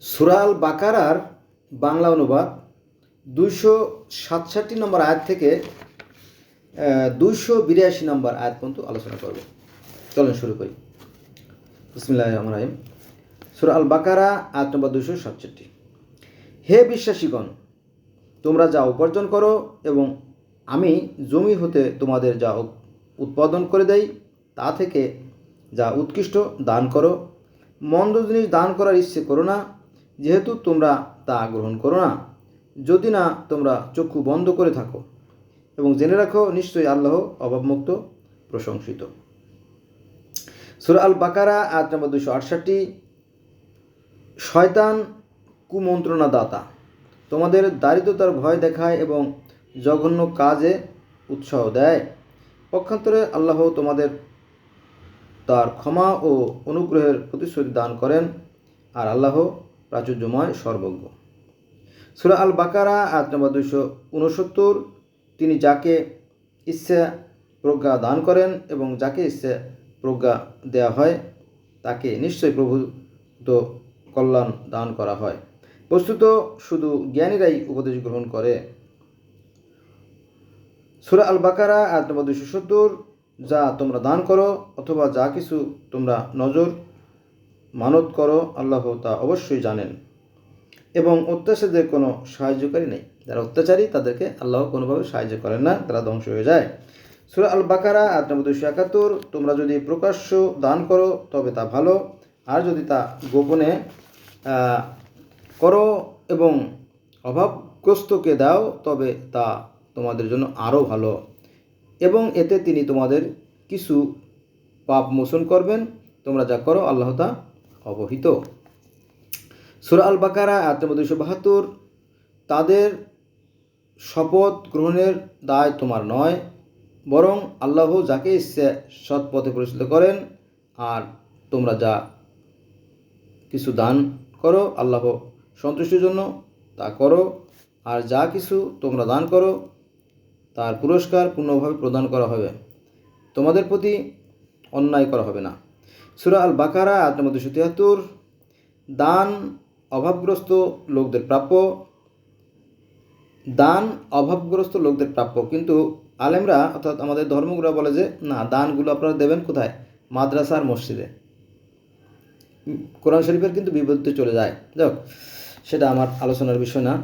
সুরাল বাকারার বাংলা অনুবাদ, দুইশো সাতষট্টি নম্বর আয়াত থেকে দুইশো বিরাশি নম্বর আয়াত পর্যন্ত আলোচনা করব। চলুন শুরু করি। বিসমিল্লাহ রহমান বাকারা, আয়াত নম্বর দুশো সাতষট্টি। হে বিশ্বাসীগণ, তোমরা যা উপার্জন করো এবং আমি জমি হতে তোমাদের যা উৎ- উৎপাদন করে দেই, তা থেকে যা উৎকৃষ্ট দান করো। মন্দ জিনিস দান করার ইচ্ছে করো না যেহেতু তোমরা তা গ্রহণ করো না, যদি না তোমরা চক্ষু বন্ধ করে থাকো এবং জেনে রাখো, নিশ্চয়ই আল্লাহ অভাবমুক্ত, প্রশংসিত। সুরা আল বাকারা আয়াত নম্বর দুশো আটষট্টি, শয়তান কুমন্ত্রণা দাতা তোমাদের দারিদ্রতার ভয় দেখায় এবং জঘন্য কাজে উৎসাহ দেয়। পক্ষান্তরে আল্লাহ তোমাদের তার ক্ষমা ও অনুগ্রহের প্রতিশ্রুতি দান করেন, আর আল্লাহ প্রাচুর্যময়, সর্বজ্ঞ। সুরা আল বাকারা আয়াত নম্বর দুইশো উনসত্তর তিনি যাকে ইচ্ছে প্রজ্ঞা দান করেন এবং যাকে ইচ্ছে প্রজ্ঞা দেয়া হয়, তাকে নিশ্চয় প্রভু তো কল্যাণ দান করা হয়। বস্তুত শুধু জ্ঞানীরাই উপদেশ গ্রহণ করে। সুরা আল বাকারা আয়াত নম্বর দুশো সত্তর, যা তোমরা দান করো, অথবা যা কিছু তোমরা নজর মানত করো, আল্লাহ তা অবশ্যই জানেন। এবং অত্যাচারীদের কোনো সাহায্যকারী নেই। যারা অত্যাচারী, তাদেরকে আল্লাহ কোনোভাবে সাহায্য করেন না, তারা ধ্বংস হয়ে যায়। সুরা আল বাকারা আয়াত নম্বর দুশো একাত্তর, তোমরা যদি প্রকাশ্য দান করো, তবে তা ভালো। আর যদি তা গোপনে করো এবং অভাবগ্রস্তকে দাও, তবে তা তোমাদের জন্য আরও ভালো। এবং এতে তিনি তোমাদের কিছু পাপ মোচন করবেন। তোমরা যা করো, আল্লাহ তা অবহিত। সুরা আল বাকারা আয়াত নম্বর দুশো বাহাত্তর, তাদের শপথ গ্রহণের দায় তোমার নয়, বরং আল্লাহ যাকে ইচ্ছে সৎ পথে পরিচালিত করেন, আর তোমরা যা কিছু দান করো, আল্লাহ সন্তুষ্টির জন্য তা করো, আর যা কিছু তোমরা দান করো, তার পুরস্কার পূর্ণভাবে প্রদান করা হবে। তোমাদের প্রতি অন্যায় করা হবে না। সুরা আল বাকারা আট নম্বর দুশো তিয়াত্তর দান অভাবগ্রস্ত লোকদের প্রাপ্য, দান অভাবগ্রস্ত লোকদের প্রাপ্য। কিন্তু আলেমরা, অর্থাৎ আমাদের ধর্মগুলো বলে যে, না, দানগুলো আপনারা দেবেন কোথায়? মাদ্রাসা আর মসজিদে। কোরআন শরীফের কিন্তু বিপরীতে চলে যায়। যাক, সেটা আমার আলোচনার বিষয় না।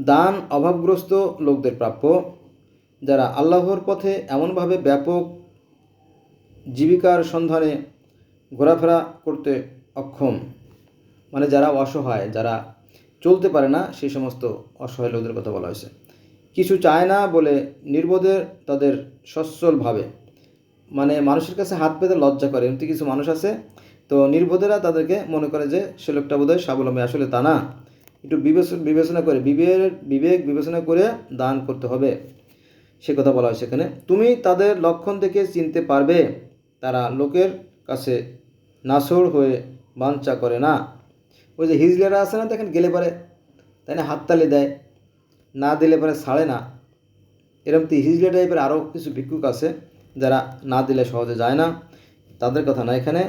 দান অভাবগ্রস্ত লোকদের প্রাপ্য, যারা আল্লাহর পথে এমনভাবে ব্যাপক জীবিকার সন্ধানে ঘোরাফেরা করতে অক্ষম। মানে যারা অসহায়, যারা চলতে পারে না সেই সমস্ত অসহায় লোকদের কথা বলা হয়েছে। কিছু চায় না বলে নির্বোধে তাদের সচ্ছলভাবে মানে মানুষের কাছে হাত পেতে লজ্জা করে। এমনি কিছু মানুষ আছে, তো নির্বোধেরা তাদেরকে মনে করে যে, সে লোকটা বোধহয় স্বাবলম্বী, আসলে তা না। একটু বিবেচনা বিবেচনা করে বিবেক বিবেক বিবেচনা করে দান করতে হবে। সে কথা বলা হয় সেখানে তুমি তাদের লক্ষণ দেখে চিনতে পারবে। তারা লোকের কাছে নাসর হয়ে বাঞ্চা করে না। ওই যে হিজলেরা আছে না, দেখেন গেলে পারে, তাই না, হাততালি দেয়, না দিলে পরে ছাড়ে না। এরকম তো হিজলে টাইপের আরও কিছু ভিক্ষুক আছে, যারা না দিলে সহজে যায় না। তাদের কথা না এখানে।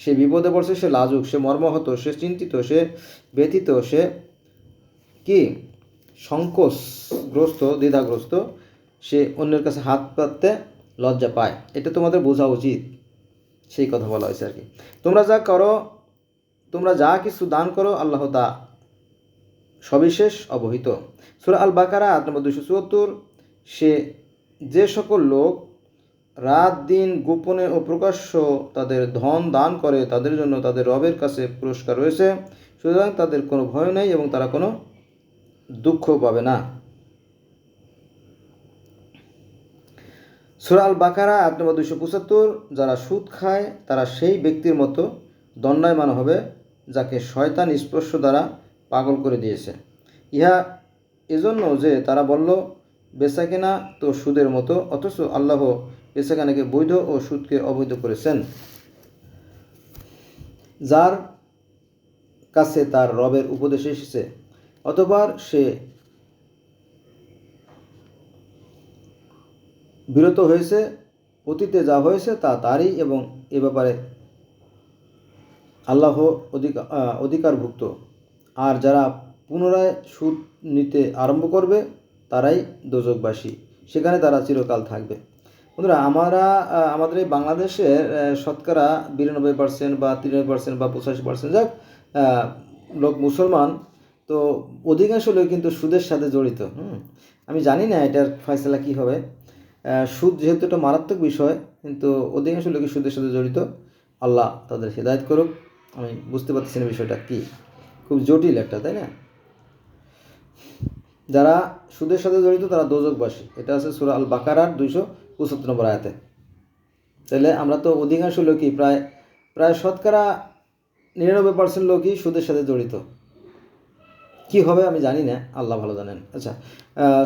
সে বিপদে পড়ছে, সে লাজুক, সে মর্মাহত, সে চিন্তিত, সে ব্যথিত, সে কি? সংকোচগ্রস্ত, দ্বিধাগ্রস্ত, সে অন্যের কাছে হাত পাততে লজ্জা পায়। এটা তোমাদের বোঝা উচিত। সেই কথা বলা হয়েছে আর কি। তোমরা যা করো, তোমরা যা কিছু দান করো, আল্লাহ তা সবিশেষ অবহিত। সুরা আল বাকারা আট নম্বর দুশো চুয়াত্তর, সে যে সকল লোক রাত দিন গোপনে ও প্রকাশ্য তাদের ধন দান করে, তাদের জন্য তাদের রবের কাছে পুরস্কার রয়েছে, সুতরাং তাদের কোনো ভয় নেই এবং তারা কোনো দুঃখ পাবে না। সুরা আল বাকারা আট নম্বর দুশো পঁচাত্তর, যারা সুদ খায়, তারা সেই ব্যক্তির মতো দণ্ডায়মান হবে, যাকে শয়তান স্পর্শ দ্বারা পাগল করে দিয়েছে। ইহা এজন্য যে তারা বলল, বেচাকেনা তো সুদের মতো, অথচ আল্লাহ বেচাকেনাকে বৈধ ও সুদকে অবৈধ করেছেন। যার কাছে তার রবের উপদেশ এসেছে, অতবার সে বিরত হয়েছে, অতীতে যা হয়েছে তা তারই এবং এ ব্যাপারে আল্লাহ অধিকার অধিকারভুক্ত। আর যারা পুনরায় সুদ নিতে আরম্ভ করবে, তারাই দোজকবাসী সেখানে তারা চিরকাল থাকবে। বন্ধুরা, আমরা আমাদের এই বাংলাদেশের শতকরা বিরানব্বই পার্সেন্ট বা তিরানব্বই পার্সেন্ট বা পঁচাশি পার্সেন্ট যাক লোক মুসলমান, তো অধিকাংশ লোক কিন্তু সুদের সাথে জড়িত, হুম। আমি জানি না এটার ফয়সলা কী হবে। সুদ যেহেতু একটা মারাত্মক বিষয়, কিন্তু অধিকাংশ লোকই সুদের সাথে জড়িত। আল্লাহ তাদের হেদায়ত করুক। আমি বুঝতে পারতেছি না বিষয়টা কী। খুব জটিল একটা, তাই না? যারা সুদের সাথে জড়িত, তারা দোজকবাসী এটা আছে সুরা আল বাকারার দুইশো পঁচাত্তর নম্বর আয়াতে। তাহলে আমরা তো অধিকাংশ লোকই প্রায় প্রায় শতকরা নিরানব্বই পার্সেন্ট লোকই সুদের সাথে জড়িত। কি হবে আমি জানি না। আল্লাহ ভালো জানেন। আচ্ছা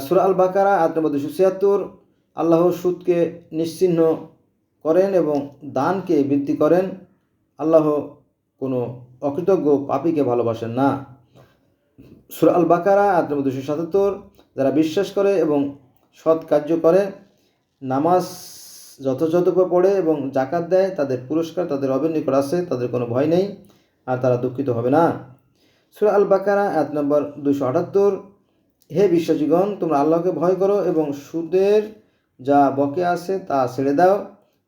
সুরা আল বাকারা আট নম্বর দুশো ছিয়াত্তর। আল্লাহ সুদকে নিশ্চিহ্ন করেন এবং দানকে বৃদ্ধি করেন। আল্লাহ কোনো অকৃতজ্ঞ পাপীকে ভালোবাসেন না। সুরা আল বাকারা নম্বর দুশো সাতাত্তর, যারা বিশ্বাস করে এবং সৎ কার্য করে, নামাজ যথাযথ পড়ে এবং জাকাত দেয়, তাদের পুরস্কার, তাদের রবের আছে, তাদের কোনো ভয় নেই, আর তারা দুঃখিত হবে না। সুরা আল বাকারা এক নম্বর দুশো আটাত্তর, হে বিশ্বাসীগণ, তোমরা আল্লাহকে ভয় করো এবং সুদের যা বকে আছে তা ছেড়ে দাও।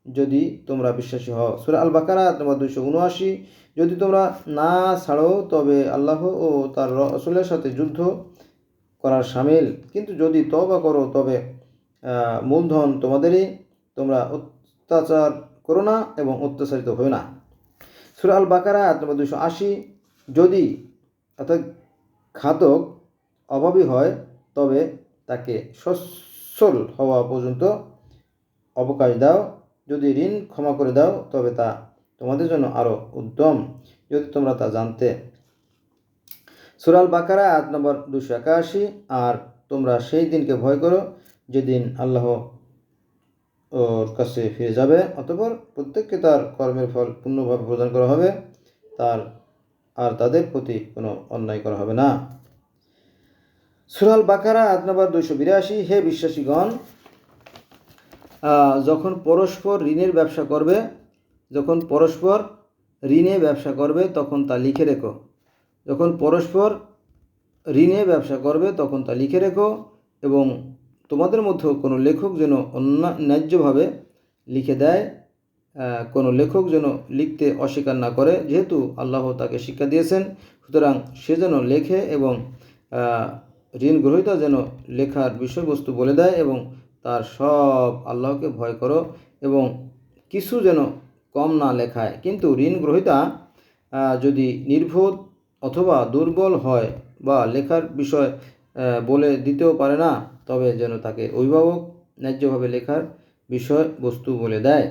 যদি তোমরা বিশ্বাসী হও। সুরা আল বাকারা তোমার দুশো উনআশি। যদি তোমরা না ছাড়ো, তবে আল্লাহ ও তার রসুলের সাথে যুদ্ধ করার সামিল। কিন্তু যদি তবা করো, তবে মূলধন তোমাদেরই। তোমরা অত্যাচার করো না এবং অত্যাচারিত হও না। সুরা আল বাকারা নম্বর দুশো আশি। যদি অর্থাৎ ঘাতক অভাবী হয়, তবে তাকে সচ্ছল হওয়া পর্যন্ত অবকাশ দাও। যদি ঋণ ক্ষমা করে দাও, তবে তা তোমাদের জন্য আরও উদ্যম যদি তোমরা তা জানতে। সুরাল বাকারা আয়াত নম্বর দুশো একাশি, আর তোমরা সেই দিনকে ভয় করো যেদিন আল্লাহ ওর কাছে ফিরে যাবে, অতপর প্রত্যেককে তার কর্মের ফল পূর্ণভাবে প্রদান করা হবে। তার, আর তাদের প্রতি কোনো অন্যায় করা হবে না। সুরাল বাকারা, আয়াত নম্বর দুইশো বিরাশি। হে বিশ্বাসীগণ যখন পরস্পর ঋণের ব্যবসা করবে, যখন পরস্পর ঋণে ব্যবসা করবে, তখন তা লিখে রেখো। যখন পরস্পর ঋণে ব্যবসা করবে, তখন তা লিখে রেখো এবং তোমাদের মধ্যেও কোনো লেখক যেন অন্য, ন্যায্যভাবে লিখে দেয় কোনো লেখক যেন লিখতে অস্বীকার না করে, যেহেতু আল্লাহ তাকে শিক্ষা দিয়েছেন। সুতরাং সে যেন লেখে এবং ঋণ গ্রহীতা যেন লেখার বিষয়বস্তু বলে দেয় এবং তার সব আল্লাহকে ভয় করো এবং কিছু যেন কম না লেখায়। কিন্তু ঋণ গ্রহীতা যদি নির্ভোধ অথবা দুর্বল হয় বা লেখার বিষয় বলে দিতেও পারে না, তবে যেন তাকে অভিভাবক ন্যায্যভাবে লেখার বিষয়বস্তু বলে দেয়।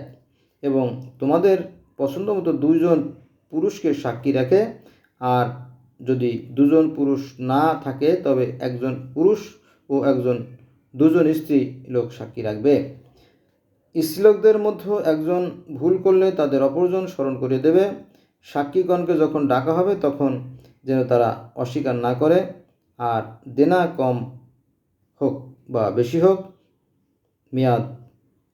এবং তোমাদের পছন্দ মতো দুইজন পুরুষকে সাক্ষী রাখে, আর যদি দুজন পুরুষ না থাকে, তবে একজন পুরুষ ও একজন দুজন স্ত্রী লোক সাক্ষী রাখবে। স্ত্রীলোকদের মধ্যে একজন ভুল করলে তাদের অপরজন স্মরণ করিয়ে দেবে। সাক্ষীগণকে যখন ডাকা হবে, তখন যেন তারা অস্বীকার না করে। আর দেনা কম হোক বা বেশি হোক, মেয়াদ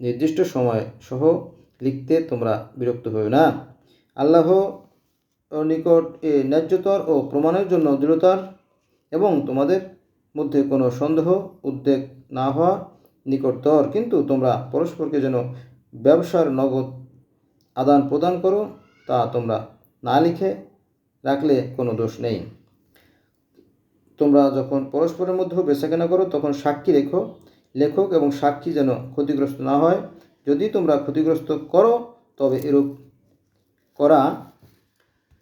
নির্দিষ্ট সময় সহ লিখতে তোমরা বিরক্ত হও না। আল্লাহ নিকট এ ন্যায্যতর ও প্রমাণের জন্য দৃঢ়তার এবং তোমাদের মধ্যে কোনো সন্দেহ, উদ্বেগ না হওয়া নিকটতর। কিন্তু তোমরা পরস্পরকে যেন ব্যবসার নগদ আদান প্রদান করো, তা তোমরা না লিখে রাখলে কোনো দোষ নেই। তোমরা যখন পরস্পরের মধ্যে বেচাকেনা করো, তখন সাক্ষী রেখো। লেখক এবং সাক্ষী যেন ক্ষতিগ্রস্ত না হয়। যদি তোমরা ক্ষতিগ্রস্ত করো, তবে এরূপ করা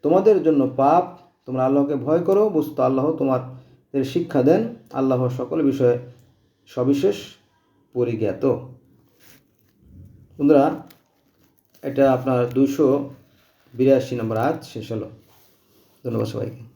তোমাদের জন্য পাপ, তোমরা আল্লাহকে ভয় করো বস্তু আল্লাহ তোমাদের শিক্ষা দেন। আল্লাহ সকল বিষয়ে সবিশেষ পরিজ্ঞাত। বন্ধুরা, এটা আপনার দুশো বিরাশি নম্বর আজ শেষ হলো। ধন্যবাদ সবাইকে।